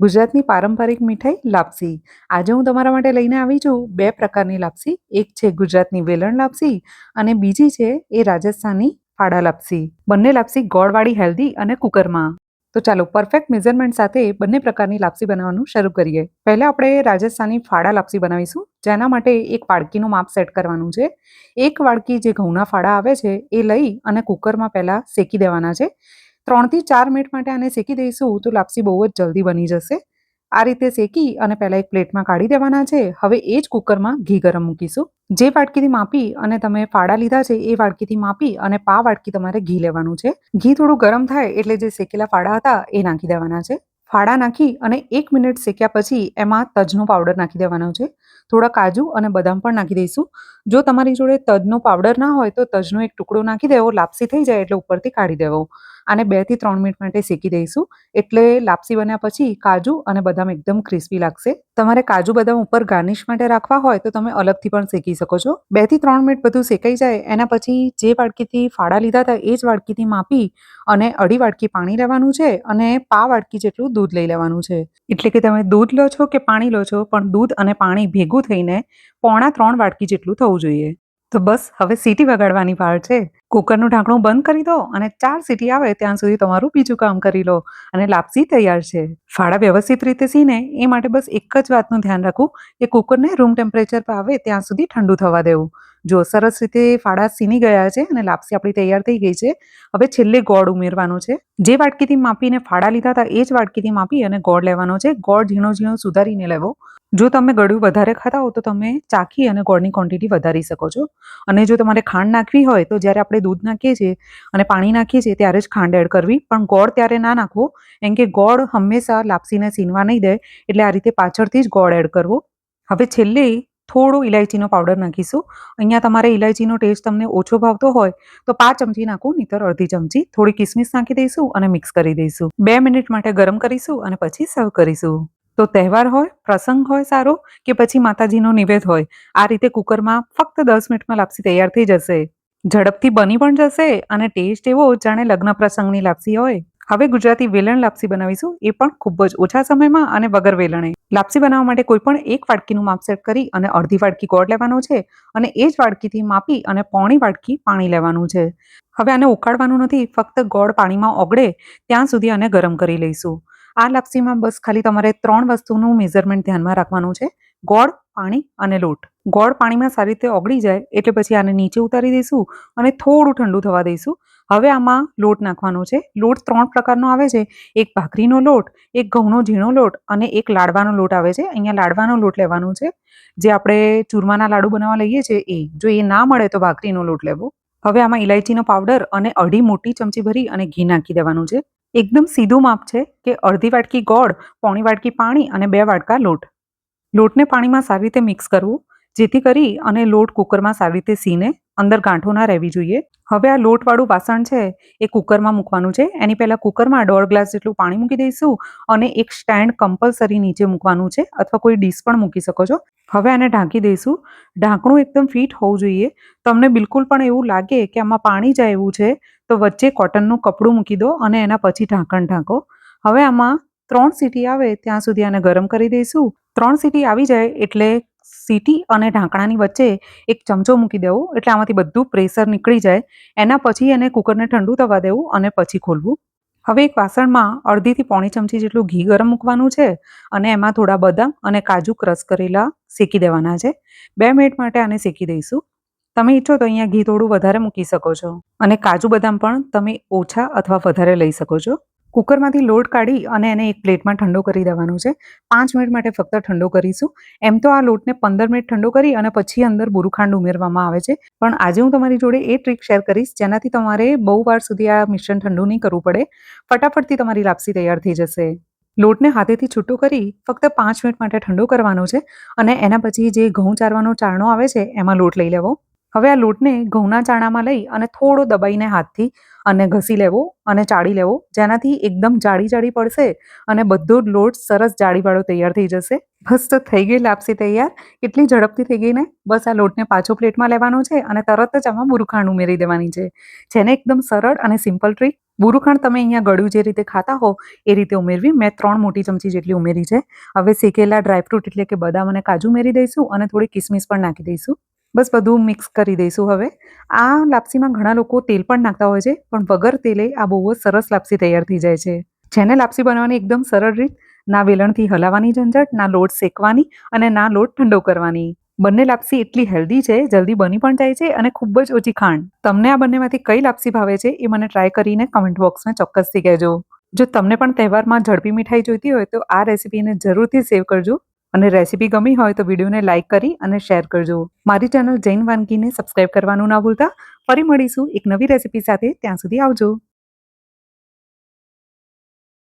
ગુજરાતની પારંપરિક મીઠાઈ લાપસી. આજે હું તમારા માટે લઈને આવી છું બે પ્રકારની લાપસી. એક છે ગુજરાતની વેલણ લાપસી અને બીજી છે એ રાજસ્થાની ફાડા લાપસી. બંને લાપસી ગોળવાળી, હેલ્ધી અને કુકરમાં. તો ચાલો પરફેક્ટ મેઝરમેન્ટ સાથે બંને પ્રકારની લાપસી બનાવવાનું શરૂ કરીએ. પહેલા આપણે રાજસ્થાની ફાડા લાપસી બનાવીશું. જેના માટે એક વાડકીનું માપ સેટ કરવાનું છે. એક વાડકી જે ઘઉંના ફાડા આવે છે એ લઈ અને કુકરમાં પહેલાં શેકી દેવાના છે. ત્રણથી ચાર મિનિટ માટે આને શેકી દઈશું તો લાપસી બહુ જ જલ્દી બની જશે. આ રીતે શેકી અને પહેલાં એક પ્લેટમાં કાઢી દેવાના છે. હવે એ જ કુકરમાં ઘી ગરમ મૂકીશું. જે વાટકીથી માપી અને તમે ફાડા લીધા છે એ વાટકીથી માપી અને પા વાટકી તમારે ઘી લેવાનું છે. ઘી થોડું ગરમ થાય એટલે જે શેકેલા ફાડા હતા એ નાખી દેવાના છે. ફાડા નાખી અને એક મિનિટ શેક્યા પછી એમાં તજનો પાવડર નાખી દેવાનો છે. થોડા કાજુ અને બદામ પણ નાખી દઈશું. જો તમારી જોડે તજનો પાવડર ના હોય તો તજનો એક ટુકડો નાખી દેવો, લાપસી થઈ જાય એટલે ઉપરથી કાઢી દેવો. આને બેથી ત્રણ મિનિટ માટે શેકી દઈશું. એટલે લાપસી બન્યા પછી કાજુ અને બદામ એકદમ ક્રિસ્પી લાગશે. તમારે કાજુ બદામ ઉપર ગાર્નિશ માટે રાખવા હોય તો તમે અલગથી પણ શેકી શકો છો. બેથી ત્રણ મિનિટ બધું શેકાઈ જાય, એના પછી જે વાડકીથી ફાડા લીધા હતા એ જ વાડકીથી માપી અને અઢી વાડકી પાણી લેવાનું છે અને પા વાડકી જેટલું દૂધ લઈ લેવાનું છે. એટલે કે તમે દૂધ લો છો કે પાણી લો છો, પણ દૂધ અને પાણી ભેગું થઈને પોણા ત્રણ વાડકી જેટલું થવું જોઈએ. તો બસ, હવે સીટી વગાડવાની વાર છે. કુકરનું ઢાંકણું બંધ કરી દો અને ચાર સીટી આવે ત્યાં સુધી તમારું બીજું કામ કરી લો અને લાપસી તૈયાર છે. ફાળા વ્યવસ્થિત રીતે સીને એ માટે બસ એક જ વાતનું ધ્યાન રાખવું કે કુકરને રૂમ ટેમ્પરેચર પર આવે ત્યાં સુધી ઠંડુ થવા દેવું. જો સરસ રીતે ફાડા સીની ગયા છે અને લાપસી આપણી તૈયાર થઈ ગઈ છે, હવે છેલ્લે ગોળ ઉમેરવાનો છે. જે વાટકીથી માપીને ફાડા લીધા હતા એ જ વાટકીથી માપી અને ગોળ લેવાનો છે. ગોળ ઝીણો ઝીણો સુધારીને લેવો. જો તમે ગળ્યું વધારે ખાતા હો તો તમે ચાખી અને ગોળની ક્વોન્ટિટી વધારી શકો છો. અને જો તમારે ખાંડ નાખવી હોય તો જ્યારે આપણે દૂધ નાખીએ છીએ અને પાણી નાખીએ છીએ ત્યારે જ ખાંડ એડ કરવી. પણ ગોળ ત્યારે ના નાખવો એમ કે ગોળ હંમેશા લાપસીને સીનવા નહીં દે, એટલે આ રીતે પાછળથી જ ગોળ એડ કરવો. હવે છેલ્લે થોડો ઇલાયચીનો પાવડર નાખીશું. અહીંયા તમારે ઇલાયચીનો ટેસ્ટ તમને ઓછો ભાવતો હોય તો પાંચ ચમચી નાખો, નહીતર અડધી ચમચી. થોડી કિસમિસ નાખી દઈશું અને મિક્સ કરી દઈશું. બે મિનિટ માટે ગરમ કરીશું અને પછી સર્વ કરીશું. તો તહેવાર હોય, પ્રસંગ હોય સારો કે પછી માતાજીનો નિવેદ હોય, આ રીતે કુકરમાં ફક્ત દસ મિનિટમાં લાપસી તૈયાર થઈ જશે. ઝડપથી બની પણ જશે અને ટેસ્ટ એવો જાણે લગ્ન પ્રસંગની લાપસી હોય. હવે ગુજરાતી વેલણ લાપસી બનાવીશું, એ પણ ખૂબ જ ઓછા સમયમાં અને વગર વેલણે. લાપસી બનાવવા માટે કોઈ પણ એક વાટકીનું માપ સેટ કરી અને અડધી વાડકી ગોળ લેવાનો છે અને એ જ વાડકીથી માપી અને પોણી વાડકી પાણી લેવાનું છે. હવે આને ઉકાળવાનું નથી, ફક્ત ગોળ પાણીમાં ઓગળે, ત્યાં સુધી આને ગરમ કરી લઈશું. આ લાપસીમાં બસ ખાલી તમારે ત્રણ વસ્તુનું મેઝરમેન્ટ ધ્યાનમાં રાખવાનું છે. ગોળ, પાણી અને લોટ. ગોળ પાણીમાં સારી રીતે ઓગળી જાય એટલે પછી આને નીચે ઉતારી દઈશું અને થોડું ઠંડુ થવા દઈશું. હવે આમાં લોટ નાખવાનો છે. લોટ ત્રણ પ્રકારનો આવે છે. એક ભાખરીનો લોટ, એક ઘઉંનો ઝીણો લોટ અને એક લાડવાનો લોટ આવે છે. અહીંયા લાડવાનો લોટ લેવાનો છે. જે આપણે ચૂરમાના લાડુ બનાવવા લઈએ છીએ એ. જો એ ના મળે તો ભાખરીનો લોટ લેવો. હવે આમાં ઇલાયચીનો પાવડર અને અઢી મોટી ચમચી ભરી અને ઘી નાખી દેવાનું છે. એકદમ સીધું માપ છે કે અડધી વાટકી ગોળ, પોણી વાટકી પાણી અને બે વાટકા લોટ. લોટને પાણીમાં સારી રીતે મિક્સ કરવું, જેથી કરી અને લોટ કુકરમાં સારી રીતે સીને અંદર ગાંઠો ના રહેવી જોઈએ. હવે આ લોટવાળું વાસણ છે, એ કુકરમાં મૂકવાનું છે. એની પહેલાં કુકરમાં દોઢ ગ્લાસ જેટલું પાણી મૂકી દઈશું અને એક સ્ટેન્ડ કમ્પલસરી નીચે મૂકવાનું છે અથવા કોઈ ડીશ પણ મૂકી શકો છો. હવે આને ઢાંકી દઈશું. ઢાંકણું એકદમ ફિટ હોવું જોઈએ. તમને બિલકુલ પણ એવું લાગે કે આમાં પાણી જાય એવું છે, તો વચ્ચે કોટનનું કપડું મૂકી દો અને એના પછી ઢાંકણ ઢાંકો. હવે આમાં ત્રણ સીટી આવે ત્યાં સુધી આને ગરમ કરી દઈશું. ત્રણ સીટી આવી જાય એટલે સીટી અને ઢાંકણાની વચ્ચે એક ચમચો મૂકી દેવો. એટલે આમાંથી બધું પ્રેશર નીકળી જાય. એના પછી એને કુકરને ઠંડુ થવા દેવું અને પછી ખોલવું. હવે એક વાસણમાં અડધીથી પોણી ચમચી જેટલું ઘી ગરમ મૂકવાનું છે અને એમાં થોડા બદામ અને કાજુ ક્રશ કરેલા શેકી દેવાના છે. બે મિનિટ માટે આને શેકી દઈશું. તમે ઈચ્છો તો અહીંયા ઘી થોડું વધારે મૂકી શકો છો. અને કાજુ બદામ પણ તમે ઓછા અથવા વધારે લઈ શકો છો. કુકરમાંથી લોટ કાઢી અને એને એક પ્લેટમાં ઠંડો કરી દેવાનો છે. પાંચ મિનિટ માટે ફક્ત ઠંડો કરીશું. એમ તો આ લોટને પંદર મિનિટ ઠંડો કરી અને પછી અંદર બુરુખાંડ ઉમેરવામાં આવે છે. પણ આજે હું તમારી જોડે એ ટ્રીક શેર કરીશ, જેનાથી તમારે બહુ વાર સુધી આ મિશ્રણ ઠંડુ નહીં કરવું પડે. ફટાફટથી તમારી લાપસી તૈયાર થઈ જશે. લોટને હાથેથી છૂટું કરી ફક્ત પાંચ મિનિટ માટે ઠંડો કરવાનો છે અને એના પછી જે ઘઉં ચારવાનો ચારણો આવે છે, એમાં લોટ લઈ લેવો. હવે આ લોટને ઘઉંના ચાણામાં લઈ અને થોડો દબાઈને હાથથી અને ઘસી લેવો અને ચાળી લેવો, જેનાથી એકદમ જાડી જાડી પડશે અને બધો લોટ સરસ જાળીવાળો તૈયાર થઈ જશે. બસ તો થઈ ગઈ લાપસી તૈયાર. કેટલી ઝડપથી થઈ ગઈ ને, બસ આ લોટને પાછો પ્લેટમાં લેવાનો છે અને તરત જ આમાં બુરખાંડ ઉમેરી દેવાની છે. જેને એકદમ સરળ અને સિમ્પલ ટ્રીક બુરુખાંડ તમે અહીંયા ગળ્યું જે રીતે ખાતા હો, એ રીતે ઉમેરવી. મેં ત્રણ મોટી ચમચી જેટલી ઉમેરી છે. હવે શેકેલા ડ્રાયફ્રૂટ એટલે કે બદામ અને કાજુ ઉમેરી દઈશું અને થોડી કિસમિસ પણ નાખી દઈશું. બસ બધું મિક્સ કરી દઈશું હવે. આ લાપસીમાં ઘણા લોકો તેલ પણ નાખતા હોય છે, પણ વગર તેલે આ બહુ જ સરસ લાપસી તૈયાર થઈ જાય છે. જેને લાપસી બનાવવાની એકદમ સરળ રીત, ના વેલણથી હલાવવાની ઝંઝટ, ના લોટ શેકવાની અને ના લોટ ઠંડો કરવાની. બંને લાપસી એટલી હેલ્ધી છે, જલ્દી બની પણ જાય છે અને ખૂબ જ ઓછી ખાંડ. તમને આ બંનેમાંથી કઈ લાપસી ભાવે છે એ મને ટ્રાય કરીને કમેન્ટ બોક્સમાં ચોક્કસથી કહેજો. જો તમને પણ તહેવારમાં ઝડપી મીઠાઈ જોઈતી હોય તો આ રેસીપીને જરૂરથી સેવ કરજો. અને રેસીપી ગમી હોય તો વિડીયોને લાઇક કરી અને શેર કરજો. મારી ચેનલ જૈન વાનગીને સબસ્ક્રાઇબ કરવાનું ના ભૂલતા. ફરી મળીશું એક નવી રેસીપી સાથે. ત્યાં સુધી આવજો.